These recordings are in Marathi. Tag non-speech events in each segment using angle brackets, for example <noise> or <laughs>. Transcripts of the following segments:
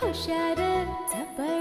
ಹುಷಾರ ಚಪಳ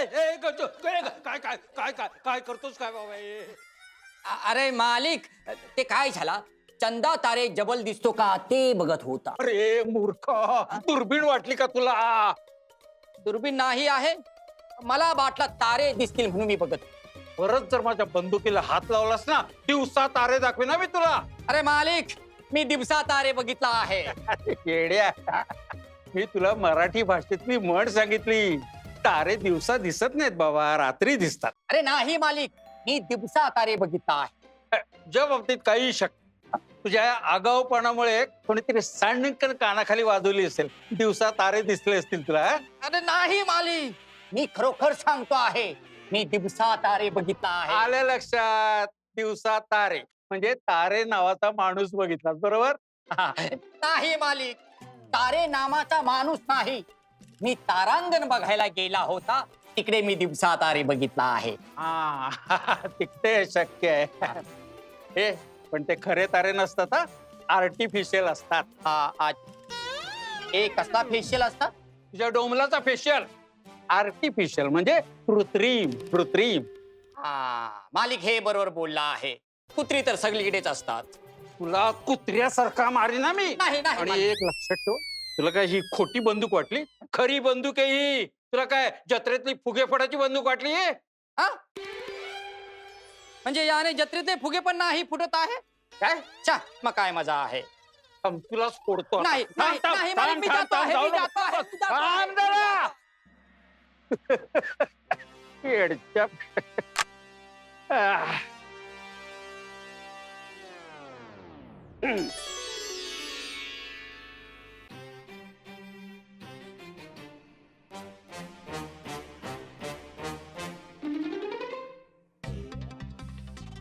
ए, काय काय काय काय काय काय करतोस काय बाबा हे? अ- अरे मालिक ते काय झाला चंदा तारे जबल दिसतो का ते बघत होता अरे मूर्ख दुर्बीण वाटली का तुला दुर्बीण नाही आहे मला वाटलं तारे दिसतील म्हणून मी बघत परत जर माझ्या बंदुकीला हात लावलास ना दिवसा तारे दाखवे ना मी तुला अरे मालिक मी दिवसा तारे बघितला आहे येड्या मी तुला मराठी भाषेतली म्हण सांगितली तारे दिवसा दिसत नाहीत बाबा रात्री दिसतात. अरे नाही मालिक मी दिवसा तारे बघितला आहे. ज्या बाबतीत काही शक तुझ्या आगाऊपणामुळे कोणीतरी सांडकन कानाखाली वाजवली असेल. दिवसा तारे दिसले असतील तुला हा? अरे नाही मालिक मी खरोखर सांगतो आहे मी दिवसा तारे बघितला आहे. आल्या लक्षात दिवसा तारे. म्हणजे तारे नावाचा माणूस बघितला बरोबर? नाही मालिक तारे नामाचा माणूस नाही. मी तारांगण बघायला गेला होता. तिकडे मी दिवसा तारे बघितला आहे. हा तिकडे शक्य आहे. हे पण ते खरे तारे नसतात हा. आर्टिफिशियल असतात. आ- आ- हे कसला फेशियल असतात? तुझ्या डोमलाचा फेशियल आर्टिफिशियल म्हणजे कृत्रिम कृत्रिम. हा मालिक हे बरोबर बोलला आहे. कुत्री तर सगळीकडेच असतात. तुला कुत्र्यासारखा मारी ना मी. नाही नाही आणि मालिक. एक लक्षात ठेव. तुला काय ही खोटी बंदूक वाटली खरी बंदूक आहे ही तुला काय जत्रेतली फुगेफडाची बंदूक वाटली आहे हा? म्हणजे याने जत्रेतले फुगे पण नाही फुटत आहे काय चा मग काय मज़ा आहे थांब, तुला सोडतो आता. नाही, नाही, थांब, नाही, थांब, मी थांब, जातो आहे, जाऊ मी नको. जातो आहे, मी जातो आहे. थांब जरा. येडच्या. <laughs> आह.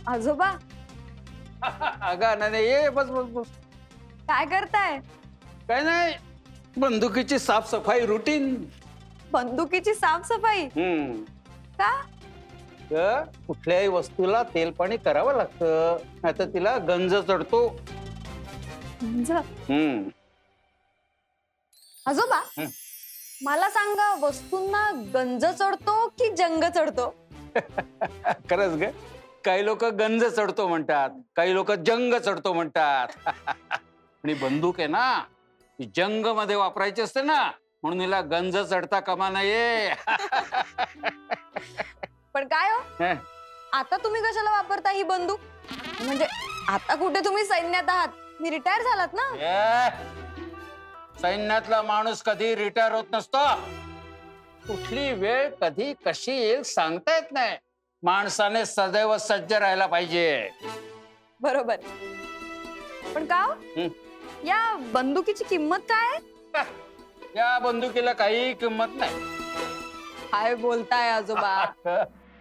आजोबा? <laughs> अगं नाही ये बस बस बस. काय करताय? काय नाही बंदुकीची साफसफाई रुटीन बंदुकीची साफसफाई? हम्म. का? तर कुठल्याही वस्तूला तेल पाणी करावं लागतं नाहीतर तिला गंज चढतो. म्हणजे हम्म. आजोबा हं. मला सांगा वस्तूंना गंज चढतो की जंग चढतो? <laughs> खरंच ग. काही लोक गंज चढतो म्हणतात काही लोक जंग चढतो म्हणतात. <laughs> आणि बंदूक आहे ना जंगमध्ये वापरायची असते ना म्हणून हिला गंज चढता कमा नये. <laughs> पण काय हो. आता तुम्ही कशाला वापरता ही बंदूक? म्हणजे आता कुठे तुम्ही सैन्यात आहात? मी रिटायर झालात ना? सैन्यातला माणूस कधी रिटायर होत नसतो. कुठली वेळ कधी कशी येईल सांगता येत नाही. माणसाने सदैव सज्ज राहायला पाहिजे. बरोबर. पण का हो? हं. या बंदुकीची किंमत काय? आहे? या बंदुकीला काही किंमत नाही. काय बोलताय आजोबा.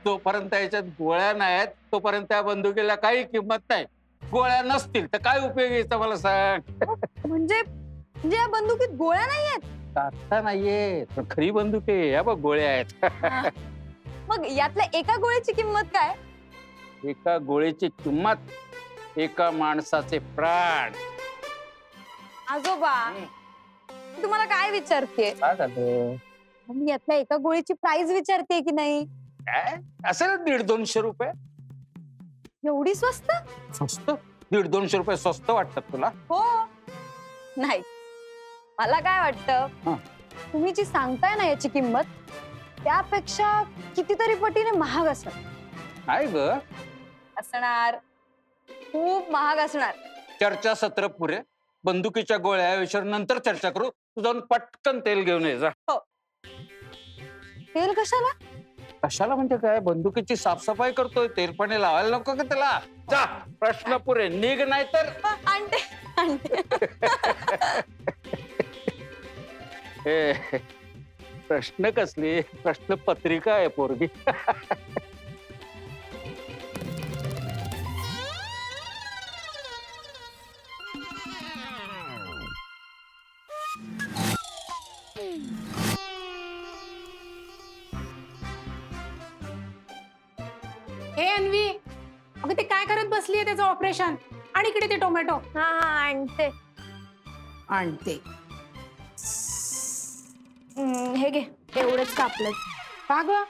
जोपर्यंत याच्यात गोळ्या नाहीत तोपर्यंत त्या बंदुकीला काही किंमत नाही. गोळ्या नसतील तर काय उपयोग यायचा मला सांग. म्हणजे म्हणजे या बंदुकीत गोळ्या नाही आहेत आता नाहीये पण खरी बंदूक या बघ गोळ्या आहेत. मग यातल्या एका गोळीची किंमत काय? एका गोळीची किंमत एका माणसाचे प्राण. आजोबा मी तुम्हाला काय विचारते काय झालं? मी यातल्या एका गोळीची प्राइस विचारते की नाही? काय? असेल दीड दोनशे रुपये. एवढी स्वस्त? स्वस्त? दीड दोनशे रुपये स्वस्त वाटतात तुला? हो. नाही. मला काय हा. वाटतं तुम्ही जी सांगताय ना याची किंमत त्यापेक्षा कितीतरी पटीने महाग असणार काय ग. असणार. खूप महाग असणार. चर्चा सत्र पुरे. बंदुकीच्या गोळ्या विषयावर नंतर चर्चा करू. तू जाऊन पटकन तेल घेऊन ये जा. तेल कशाला? कशाला म्हणजे काय? बंदुकीची साफसफाई करतोय. तेल पाणी लावायला नको का त्याला? जा प्रश्न पुरे. निघ नाही तर आणते आणते. <laughs> हे, प्रश्न कसली? प्रश्न पत्रिका आहे पोरगी. हे अन्वी अगं ते काय करत बसलीये त्याचं ऑपरेशन? आणि इकडे ते टोमॅटो. हा हा आणते. आणते. कापलेत का ग?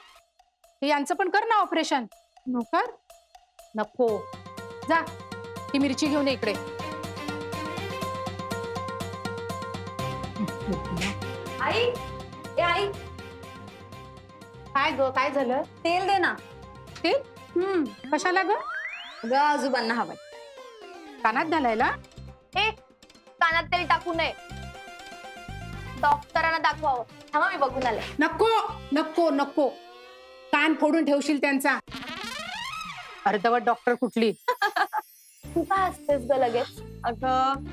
यांचं पण कर ना ऑपरेशन कर. नको. जा. ही मिरची घेऊन इकडे. आई ए आई. काय ग? काय झालं? तेल दे ना. ते हम्म. कशाला ग? ग आजोबांना हवंय. कानात घालायला? ए कानात तेल टाकू नये. डॉक्टरांना दाखवावं. थांबा मी बघून आले. नको नको नको. कान फोडून ठेवशील त्यांचा. अर्धवट डॉक्टर कुठली? <laughs> तू का हसतेस ग लगेच? अगं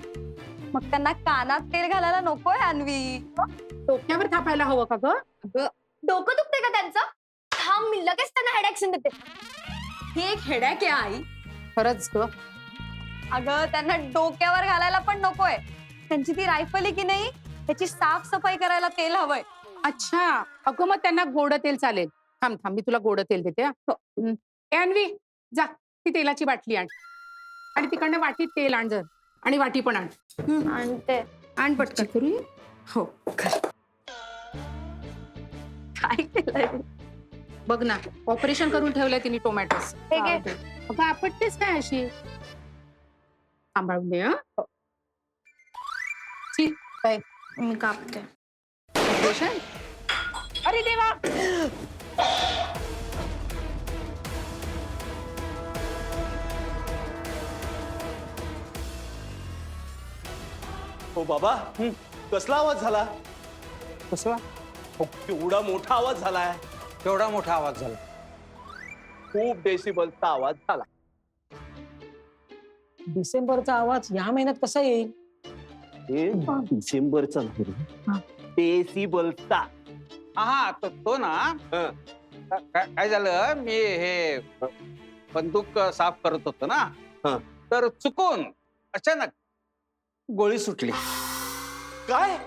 मग त्यांना कानात तेल घालायला नकोय अन्वी. डोक्यावर थापायला हवं का ग? डोकं दुखते का त्यांचं? थांब मी लगेच त्यांना हेड ऍक्शन देते. ही एक हेडॅक आहे आई. खरंच ग. अगं त्यांना डोक्यावर घालायला पण नकोय. त्यांची ती रायफल आहे की नाही? त्याची साफसफाई करायला तेल हवंय. अच्छा. अगं मग त्यांना गोड तेल चालेल. थांब थांब मी तुला गोड तेल देते हा. हं. ए, अन्वी जा. ती तेलाची बाटली आण. आणि तिकडनं वाटीत तेल आण जर. आणि वाटी पण आण. आणते. आण पटकन. करू हो काय केलंय बघ ना ऑपरेशन करून ठेवलंय तिने टोमॅटोस हे घे. अगं आपटतेस काय अशी? सांभाळून दे हं? छी, काय मी कापते. ऑपरेशन अरे देवा! हो बाबा कसला आवाज झाला? कसला? हो, एवढा मोठा आवाज झालाय. केवढा मोठा आवाज झाला. खूप डेसिबलचा आवाज झाला. डिसेंबरचा आवाज या महिन्यात कसा येईल? हे. डिसेंबरचा डेसिबलचा. हा तो तो ना? हं. काय काय झालं? मी हे बंदूक साफ करत होतो ना. तर चुकून अचानक गोळी सुटली. काय?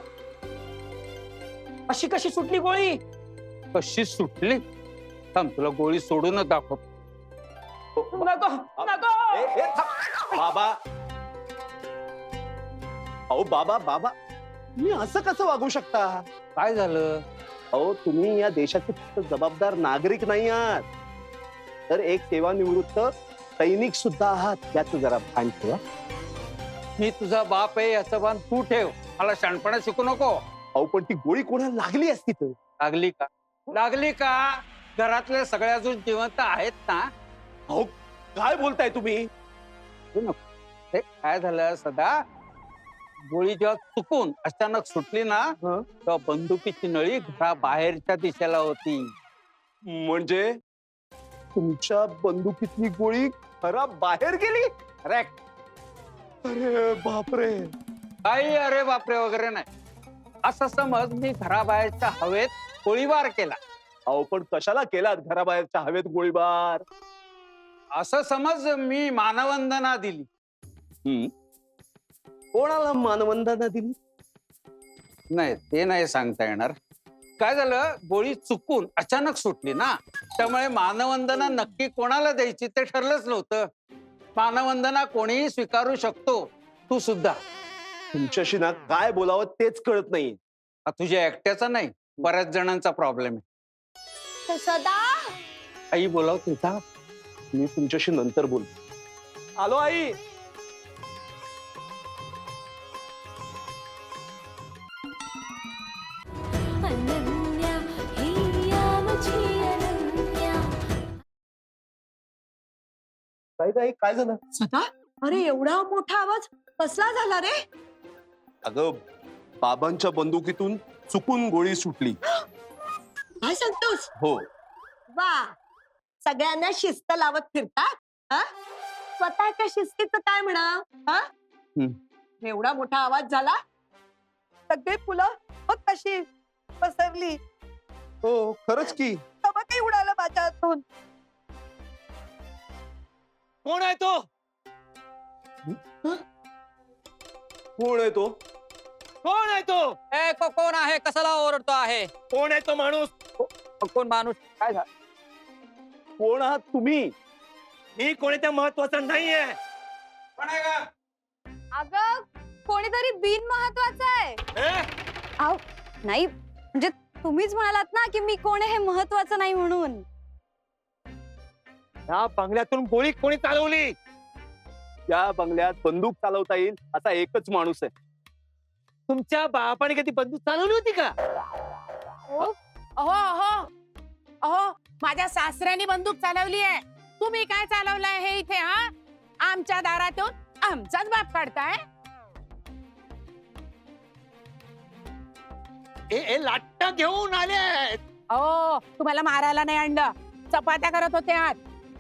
अशी कशी सुटली गोळी? कशी सुटली? थांब तुला गोळी सोडूनच दाखव. नको नको! ए, ए, थांब. बाबा अहो बाबा बाबा तुम्ही असं कसं वागू शकता? काय झालं? अहो तुम्ही या देशाचे फक्त जबाबदार नागरिक नाही आहात. तर एक सेवानिवृत्त सैनिक सुद्धा आहात याचं जरा भान ठेवा. मी तुझा बाप आहे याचं भान तू ठेव. मला शाणपणा शिकू नको. अहो पण ती गोळी कोणाला लागली असती तर? लागली का? लागली का? घरातले सगळे अजून जिवंत आहेत ना? अहो काय बोलताय तुम्ही? हे काय झालं सदा? गोळी जेव्हा चुकून अचानक सुटली ना हं. तेव्हा बंदुकीची नळी घराबाहेरच्या दिशेला होती. म्हणजे? तुमच्या बंदुकीतली गोळी खराब बाहेर गेली? करेक्ट अरे बापरे. काही अरे बापरे वगैरे नाही. असं समज मी घराबाहेरच्या हवेत गोळीबार केला. अहो पण कशाला केलात घराबाहेरच्या हवेत गोळीबार? असं समज मी मानवंदना दिली. हम्म. कोणाला मानवंदना दिली? नाही ते नाही सांगता येणार. काय झालं? गोळी चुकून अचानक सुटली ना. त्यामुळे मानवंदना नक्की कोणाला द्यायची ते ठरलंच नव्हतं. मानवंदना कोणीही स्वीकारू शकतो. तू सुद्धा. तुमच्याशी ना काय बोलावं तेच कळत नाही. हा तुझ्या एकट्याचा नाही. बऱ्याच जणांचा प्रॉब्लेम आहे. सदा. आई बोलाव तुझा. मी तुमच्याशी नंतर बोल. आलो आई. काय काय काय झालं? सदा अरे एवढा मोठा आवाज कसला झाला रे? अगं बाबांच्या बंदुकीतून चुकून गोळी सुटली. काय सांगतोस? हो. वा सगळ्यांना शिस्त लावत फिरतात हा? स्वतःच्या शिस्तीचं काय म्हणा हा? एवढा मोठा आवाज झाला? सगळी फुलं बघ कशी पसरली. हो खरंच की. काही उडालं माझ्या हातून. कोण आहे तो? कोण आहे तो? कोण आहे तो? ए को कोण आहे? कसाला ओरडतो आहे? कोण आहे तो माणूस? कोण माणूस? काय झालं? कोण आहात तुम्ही? मी कोणी महत्वाचं नाहीये अगं कोणीतरी बिन महत्वाचं आहे आव नाही म्हणजे तुम्हीच म्हणालात ना की मी कोण हे महत्वाचं नाही म्हणून. या बंगल्यातून गोळी कोणी चालवली? या बंगल्यात बंदूक चालवता येईल असा एकच माणूस आहे. तुमच्या बापाने कधी बंदूक चालवली होती का? अहो अहो. अहो माझ्या सासऱ्याने बंदूक चालवली आहे. तुम्ही काय चालवलंय हे इथे हा? आमच्या दारात येऊन आमचाच बाप काढताय? हे लाट्ट घेऊन आले अहो तुम्हाला मारायला नाही आणलं. चपात्या करत होते आत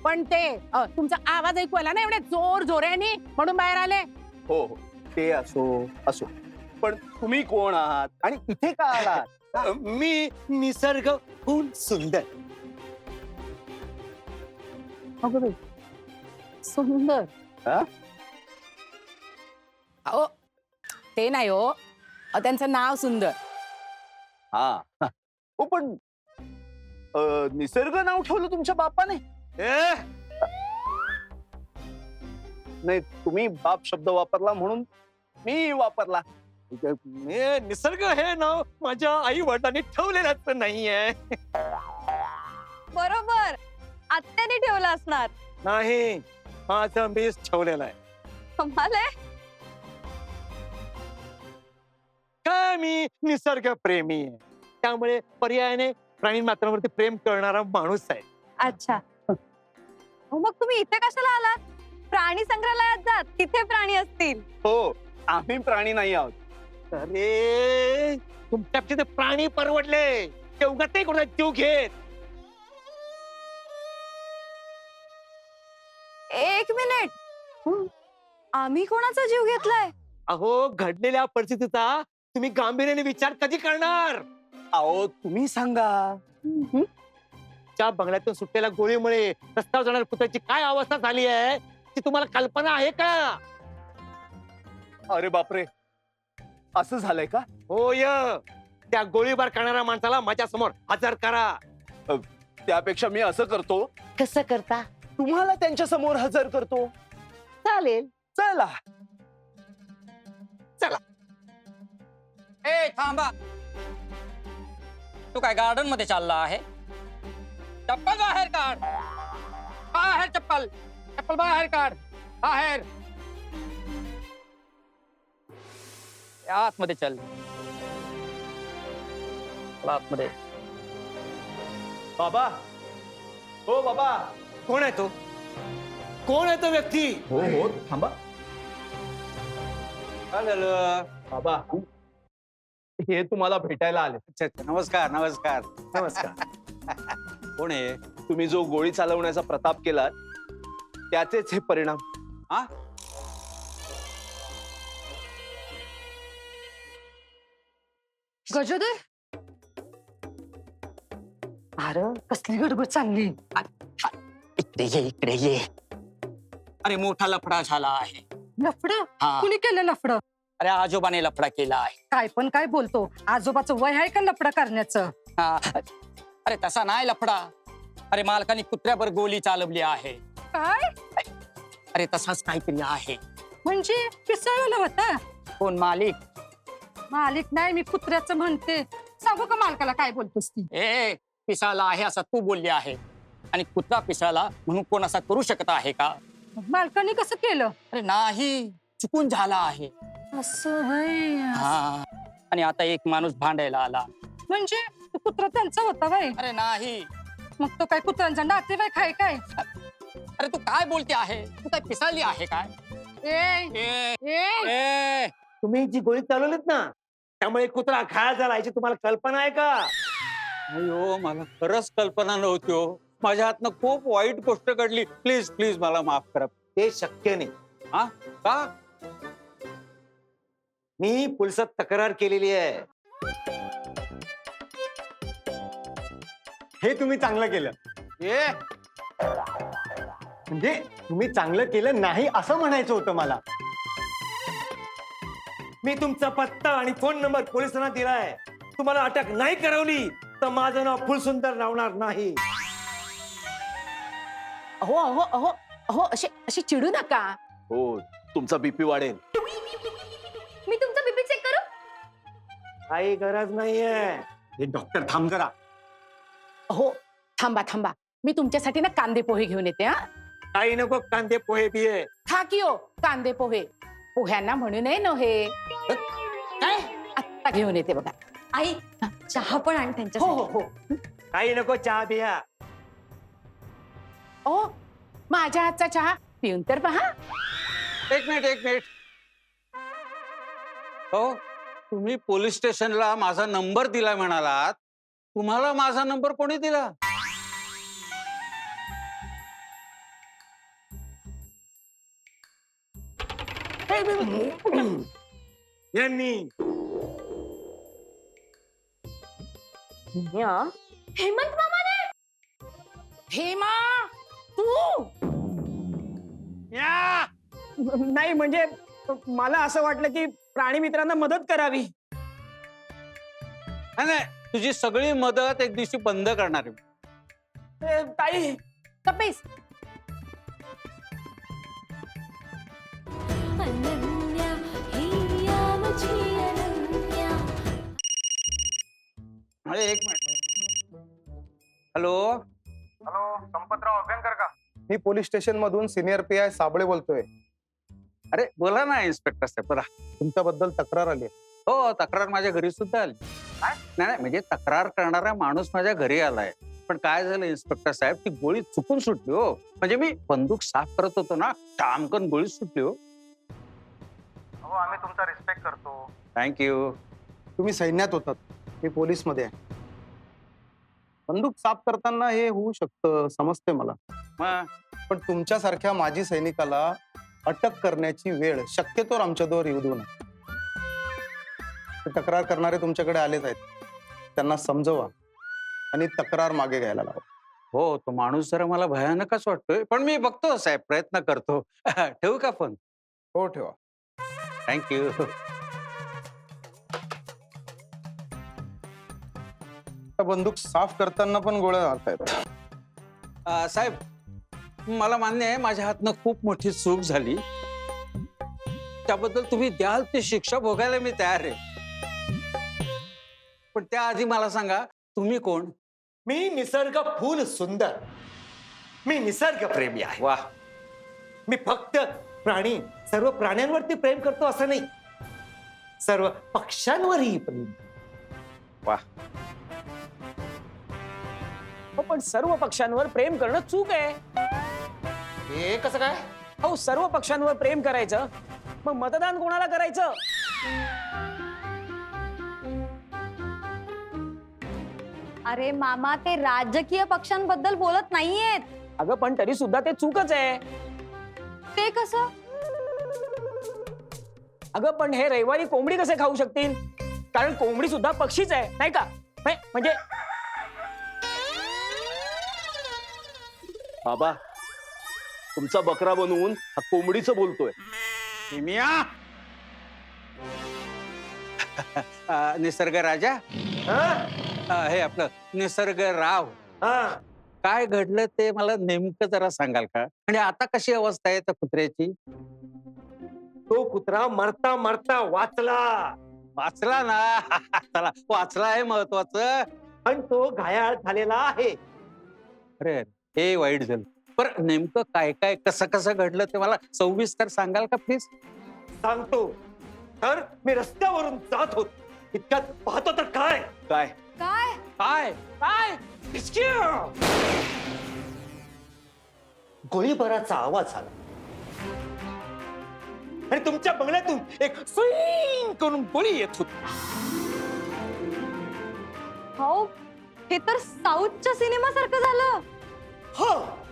पण ते अ, तुमचा आवाज ऐकू आला ना एवढे जोर जोऱ्याने? म्हणून बाहेर आले. हो हो. ते असो असो. पण तुम्ही कोण आहात? आणि इथे का आलात? <laughs> मी निसर्ग फुल सुंदर. अगं बाई, सुंदर. हा? अहो ते नाही हो. त्यांचं नाव सुंदर. हा. हो. पण अ, निसर्ग नाव ठेवलं तुमच्या बापाने? ए, नाही तुम्ही बाप शब्द वापरला म्हणून मी वापरला. हे निसर्ग हे नाव माझ्या आई वडिलांनी ठेवलेलंच नाहीये. बरोबर. आत्याने ठेवलं असणार. नाही माझं मीच ठेवलेलं आहे. काय मी? निसर्ग प्रेमी आहे. त्यामुळे पर्यायाने प्राणी मात्रांवरती प्रेम करणारा माणूस आहे. अच्छा. हो, मग तुम्ही इथे कशाला आलात? प्राणी संग्रहालयात जा तिथे प्राणी असतील. हो आम्ही प्राणी नाही आहोत. अरे तुमच्यापेक्षा ते प्राणी परवडले. ते उगाच नाही कोणाचा जीव घेत? एक मिनिट. आम्ही कोणाचा जीव घेतलाय? अहो घडलेल्या परिस्थितीचा तुम्ही गांभीर्याने विचार कधी करणार? अहो तुम्ही सांगा. त्या बंगल्यातून सुटलेल्या गोळीमुळे रस्त्यावर जाणाऱ्या कुत्र्याची काय अवस्था झाली आहे? ती तुम्हाला कल्पना आहे का? अरे बापरे. असं झालंय का? होय त्या गोळीबार करणाऱ्या माणसाला माझ्यासमोर हजर करा. त्यापेक्षा मी असं करतो. कसं करता? तुम्हाला त्यांच्यासमोर हजर करतो. चालेल. चला. ए थांबा. तू काय गार्डन मध्ये चालला आहे? चप्पल बाहेर काढ. बाहेर चप्पल. चप्पल बाहेर काढ. बाहेर. आतमध्ये चल. चल आतमध्ये. बाबा. हो बाबा. कोण आहे तो? कोण आहे तो व्यक्ती? हो हो थांबा. काय झालं बाबा. हे तुम्हाला भेटायला आले. अच्छा अच्छा. नमस्कार नमस्कार. नमस्कार. <laughs> कोण आहे? तुम्ही जो गोळी चालवण्याचा प्रताप केला त्याचेच हे परिणाम. हा? गजोदर अरे कसली गडबड चालली? इकडे ये इकडे ये. अरे मोठा लफडा झाला आहे. लफड? हा. कुणी केलं लफड? अरे आजोबाने लफडा केला आहे. काय पण काय बोलतो? आजोबाचं वय आहे का लफड करण्याचं? हा. अरे तसा नाही लफडा. अरे मालकाने कुत्र्यावर गोली चालवली आहे. काय? अरे तसाच काहीतरी आहे. म्हणजे पिसळलं होतं? कोण मालिक? मालिक नाही मी कुत्र्याचं म्हणते. सांगू का मालकाला काय बोलतोस ती? ए पिसाळला आहे असं तू बोलली आहे. आणि कुत्रा पिसाळला म्हणून कोण असा करू शकत आहे का? मालकाने कसं केलं? अरे नाही. चुकून झाला आहे. असं. हा. आणि आता एक माणूस भांडायला आला. म्हणजे तो कुत्रा त्यांचा होता वय? अरे नाही. मग तो काय कुत्र्यांचा नातेवाईक आहे काय? अरे तू काय बोलते आहे? तू काय पिसाळली आहे काय? ए, ए, ए, ए, तुम्ही जी गोळी चालवलीत ना त्यामुळे कुत्रा खाया झाला याची तुम्हाला कल्पना आहे का? अयो मला खरंच कल्पना नव्हती हो. माझ्या हातनं खूप वाईट गोष्ट घडली. प्लीज प्लीज मला माफ करा. ते शक्य नाही. का? मी पोलिसात तक्रार केलेली आहे. हे तुम्ही चांगलं केलं. ए म्हणजे तुम्ही चांगलं केलं नाही असं म्हणायचं होतं मला. मी तुमचा पत्ता आणि फोन नंबर पोलिसांना दिलाय. तुम्हाला अटक नाही करवली तर माझं नाव फुलसुंदर राहणार नाही. अहो अहो अहो अहो असे अशी चिडू नका. हो तुमचा बीपी वाढेल. काही गरज नाहीये हे। डॉक्टर थांब जरा. अहो थांबा थांबा. मी तुमच्यासाठी ना कांदे पोहे घेऊन येते हा. काही नको कांदे पोहे बिये खा की हो कांदे पोहे. पोह्यांना म्हणू नये न हे. काय? आत्ता घेऊन येते बघा. आई चहा पण आण हो त्यांच्या हो हो. काही नको चहा बिया ओ माझ्या हातचा चहा पिऊन तर पहा. एक मिनिट एक मिनिट. हो? तुम्ही पोलीस स्टेशनला माझा नंबर दिला म्हणालात तुम्हाला माझा नंबर कोणी दिला? यांनी. हेमंत मामाने? हेमा तू? नाही म्हणजे मला असं वाटलं की प्राणी मित्रांना मदत करावी. नाही, नाही तुझी सगळी मदत एक दिवशी बंद करणार आहे ए, ताई. कपेस अनन्या हिया माझी अनन्या. अरे एक minute. Hello? Hello Sampatrao Abhyankar का? मी पोलीस स्टेशन मधून सिनियर पी आय साबळे बोलतोय. अरे बोला ना इन्स्पेक्टर साहेब बोला. तुमच्याबद्दल तक्रार आली. हो तक्रार माझ्या घरी सुद्धा आली. नाही नाही म्हणजे तक्रार करणारा माणूस माझ्या घरी आलाय. पण काय झालं इन्स्पेक्टर साहेब ती गोळी चुकून सुटली हो. म्हणजे मी बंदूक साफ करत होतो ना टामकन गोळी सुटली हो. हो आम्ही तुमचा रिस्पेक्ट करतो. थँक्यू तुम्ही सैन्यात होतात. मी पोलीसमध्ये आहे. बंदूक साफ करताना हे होऊ शकतं समजते मला. मग? पण तुमच्यासारख्या माजी सैनिकाला अटक करण्याची वेळ शक्यतोवर आमच्याजवळ येऊ देऊ नका. ते तक्रार करणारे तुमच्याकडे आलेच आहेत. त्यांना समजवा आणि तक्रार मागे घ्यायला लावा. हो तो माणूस जरा मला भयानकच वाटतोय पण मी बघतो साहेब प्रयत्न करतो. <laughs> ठेवू का फोन? हो ठेवा. थँक्यू बंदूक साफ करताना पण गोळ्या मारतायत साहेब मला मान्य आहे माझ्या हातनं खूप मोठी चूक झाली. त्याबद्दल तुम्ही द्याल ती शिक्षा भोगायला मी तयार आहे. पण त्याआधी मला सांगा तुम्ही कोण? मी निसर्ग फुल सुंदर. मी निसर्ग प्रेमी आहे. वा मी फक्त प्राणी सर्व प्राण्यांवरती प्रेम करतो असं नाही. सर्व पक्ष्यांवरही प्रेम वा हो पण सर्व पक्षांवर प्रेम करणं चूक आहे. हे कसं काय? हो सर्व पक्षांवर प्रेम करायचं मग मतदान कोणाला करायचं? अरे मामा ते राजकीय पक्षांबद्दल बोलत नाहीयेत. अगं पण तरी सुद्धा ते चूकच आहे. ते कसं? अगं पण हे रविवारी कोंबडी कसे खाऊ शकतील? कारण कोंबडी सुद्धा पक्षीच आहे नाही का? नाही, म्हणजे बाबा तुमचा बकरा बनवून हा कोंबडीचं बोलतोय. किमिया अ, निसर्ग राजा? अ, हे आपलं निसर्ग राव. काय घडलं ते मला नेमकं जरा सांगाल का? आणि आता कशी अवस्था आहे त्या कुत्र्याची? तो कुत्रा मरता मरता वाचला. वाचला ना. <laughs> चला वाचला आहे महत्वाचं. पण तो घायाळ झालेला आहे. अरे हे वाईट झालं. बरं नेमकं काय काय कसं कसं घडलं ते मला सविस्तर सांगाल का प्लीज सांगतो. तर मी रस्त्यावरून जात होत. इतक्यात पाहतो तर काय? काय? काय? काय? काय! गोळीबाराचा आवाज आला. आणि तुमच्या बंगल्यातून एक स्विंग करून गोळी येत होती. हो हे तर साऊथच्या सिनेमासारखं झालं. हा.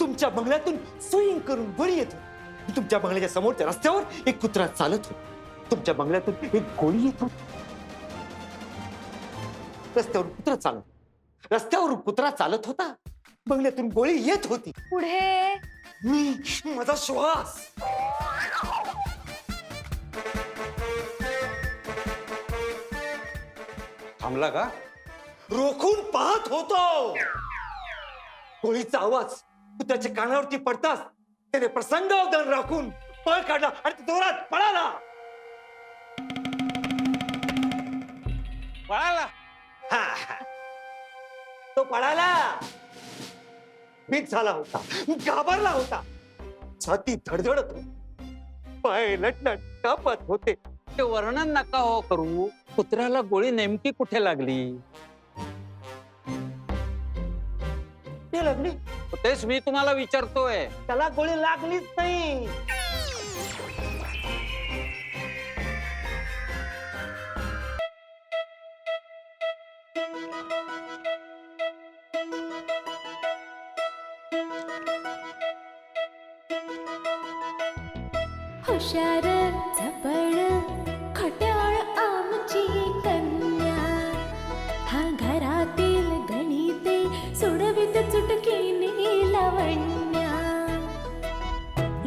तुमच्या बंगल्यातून स्विंग करून गोळी येत होती. तुमच्या बंगल्याच्या समोरच्या रस्त्यावर एक कुत्रा चालत होता. तुमच्या बंगल्यातून एक गोळी येत होती. रस्त्यावर कुत्रा चालत रस्त्यावर कुत्रा चालत होता. बंगल्यातून गोळी येत होती. पुढे? मी माझा श्वास. थांबला का? रोखून पाहत होतो. गोळीचा आवाज कुत्र्याच्या कानावरती पडताच त्याने प्रसंगावधान राखून पळ काढला आणि तो जोरात पळाला. पळाला? हा. तो पळाला. भीत झाला होता घाबरला होता. छाती धडधडत होती. पाय लटलट कापत होते. ते वर्णन नका हो करू. कुत्र्याला गोळी नेमकी कुठे लागली? ते लागली. तेच मी तुम्हाला विचारतोय. त्याला गोळी लागलीच नाही.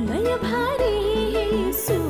हृदय भारी सु